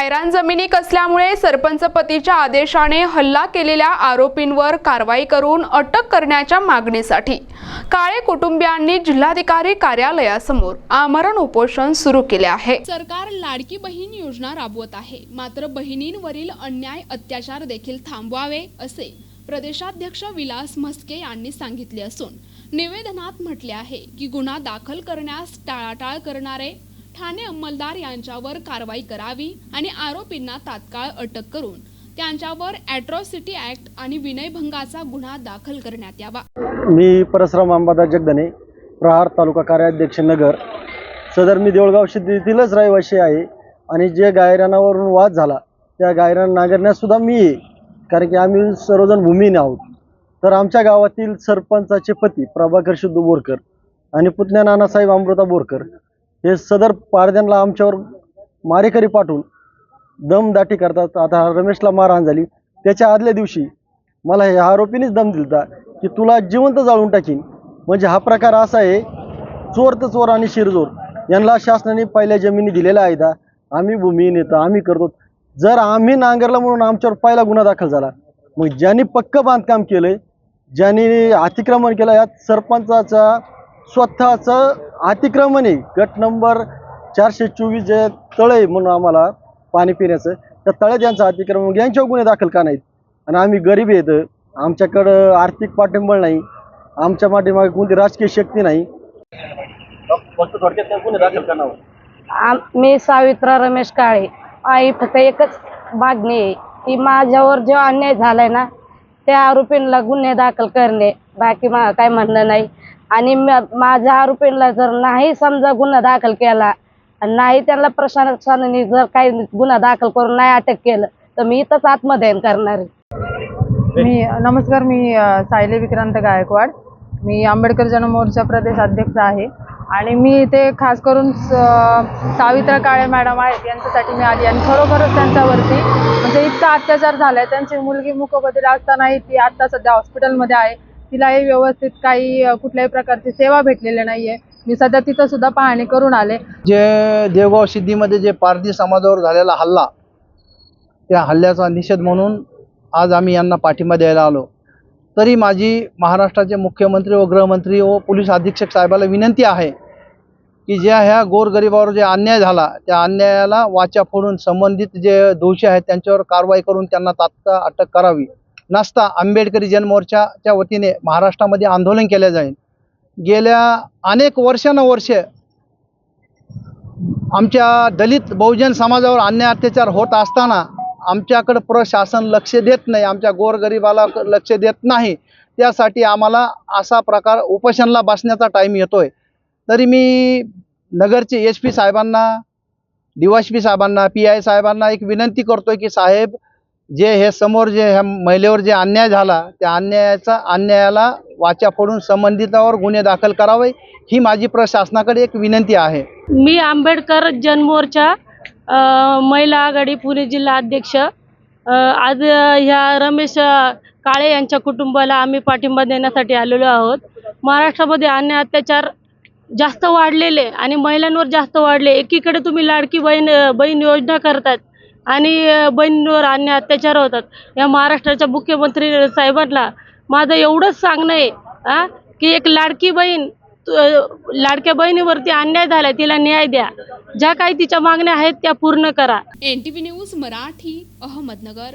गायरान जमिनी कसल्यामुळे सरपंच पतीच्या आदेशाने हल्ला केलेल्या आरोपींवर कारवाई करून अटक करण्याच्या मागणीसाठी काळे कुटुंबियांनी जिल्हाधिकारी कार्यालयासमोर आमरण उपोषण सुरू केले आहे. सरकार लाडकी बहीण योजना राबवत आहे. मात्र बहिणींवरील अन्याय अत्याचार देखील थांबवावे असे प्रदेशाध्यक्ष विलास म्हस्के यांनी सांगितले असून निवेदनात म्हटले आहे की गुन्हा दाखल करण्यास टाळाटाळ करणारे ठाणे अंमलदार यांच्यावर कारवाई करावी आणि आरोपींना तात्काळ अटक करून त्यांच्यावर अॅट्रॉसिटी ऍक्ट आणि विनयभंगाचा गुन्हा दाखल करण्यात यावा. मी परसराम अंबादास जगदने प्रहार तालुका कार्याध्यक्ष नगर. सदर मी देऊळगाव शेतीतीलच रहिवासी आहे आणि जे गायरानावरून वाद झाला त्या गायरान नागरण्यासुद्धा मी आहे कारण की आम्ही सर्वजण भूमीने आहोत. तर आमच्या गावातील सरपंचाचे पती प्रभाकर सिद्धू बोरकर आणि पुतण्या नानासाहेब अमृता बोरकर हे सदर पारध्यांना आमच्यावर मारेकरी पाठवून दमदाटी करतात. आता रमेशला मारहाण झाली. त्याच्या आदल्या दिवशी मला हे आरोपीनेच दम दिलता की तुला जिवंत जाळून टाकीन. म्हणजे हा प्रकार असा आहे चोर तर चोर आणि शिरजोर. यांना शासनाने पहिल्या जमिनी दिलेल्या आहेत. आम्ही भूमी नेतो आम्ही करतो. जर आम्ही नांगरला म्हणून आमच्यावर पहिला गुन्हा दाखल झाला मग ज्यांनी पक्क बांधकाम केलं ज्यांनी अतिक्रमण केलं यात सरपंचाचा स्वतःचं अतिक्रमण आहे गट नंबर चारशे चोवीस जे तळ आहे म्हणून आम्हाला पाणी पिण्याचं त्या तळ्यात यांचं अतिक्रमण यांच्यावर गुन्हे दाखल का नाहीत? आणि आम्ही गरीब आहेत. आमच्याकडं आर्थिक पाठिंबळ नाही. आमच्या पाठीमागे कोणती राजकीय शक्ती नाही. फक्त थोडक्यात गुन्हे दाखल करणार आम- मी सावित्रा रमेश काळे. आई फक्त एकच मागणी आहे की माझ्यावर जो अन्याय झालाय ना त्या आरोपींना गुन्हे दाखल करणे. बाकी मा काय म्हणणं नाही. आणि माझ्या आरोपीला जर नाही समजा गुन्हा दाखल केला आणि नाही त्यांना प्रशासनाने जर काही गुन्हा दाखल करून नाही अटक केलं तर मी इथंच आत्मदहन करणार आहे. मी नमस्कार मी सायली विक्रांत गायकवाड. मी आंबेडकर जनमोर्चा प्रदेश अध्यक्ष आहे. आणि मी इथे खास करून सावित्रा काळे मॅडम आहेत यांच्यासाठी मी आली. आणि खरोखरच त्यांच्यावरती म्हणजे इतका अत्याचार झालाय. त्यांची मुलगी मुकबधीर असतानाही ती आता सध्या हॉस्पिटलमध्ये आहे. तिलाही व्यवस्थित काही कुठल्याही प्रकारची सेवा भेटलेली नाहीये. मी सध्या तिथं सुद्धा पाहणी करून आले. जे देवगाव सिद्धीमध्ये जे पारधी समाजावर झालेला हल्ला त्या हल्ल्याचा निषेध म्हणून आज आम्ही यांना पाठिंबा द्यायला आलो. तरी माझी महाराष्ट्राचे मुख्यमंत्री व गृहमंत्री व पोलीस अधीक्षक साहेबाला विनंती आहे की ज्या ह्या गोरगरिबावर जे अन्याय झाला त्या अन्यायाला वाचा फोडून संबंधित जे दोषी आहेत त्यांच्यावर कारवाई करून त्यांना तात्काळ अटक करावी. नसता आंबेडकरी जनमोर्चाच्या वतीने महाराष्ट्रामध्ये आंदोलन केले जाईल. गेल्या अनेक वर्षानुवर्षे आमच्या दलित बहुजन समाजावर अन्याय अत्याचार होत असताना आमच्याकडं प्रशासन लक्ष देत नाही आमच्या गोरगरिबाला लक्ष देत नाही. त्यासाठी आम्हाला असा प्रकार उपोषणला बसण्याचा टाईम येतोय. तरी मी नगरचे एस पी साहेबांना पी साहेबांना पी आय साहेबांना एक विनंती करतोय की साहेब जे हे समोर जे ह्या महिलेवर जे अन्याय झाला त्या अन्यायाचा अन्यायाला वाचा फोडून संबंधितावर गुन्हे दाखल करावे ही माझी प्रशासनाकडे एक विनंती आहे. मी आंबेडकर जनमोर्चा महिला आघाडी पुणे जिल्हा अध्यक्ष. आज ह्या रमेश काळे यांच्या कुटुंबाला आम्ही पाठिंबा देण्यासाठी आलेलो आहोत. महाराष्ट्रामध्ये अन्याय अत्याचार जास्त वाढलेले आणि महिलांवर जास्त वाढले. एकीकडे तुम्ही लाडकी बहीण बहीण योजना करतात आणि बहिणीवर अन्य अन्याय अत्याचार होतात. या महाराष्ट्राच्या मुख्यमंत्री साहेबांना माझं एवढंच सांगणं आहे आ, की एक लाडकी बहीण लाडक्या बहिणीवरती अन्याय झालाय तिला न्याय द्या. ज्या काही तिच्या मागण्या आहेत त्या पूर्ण करा. N T V news Marathi Ahmednagar.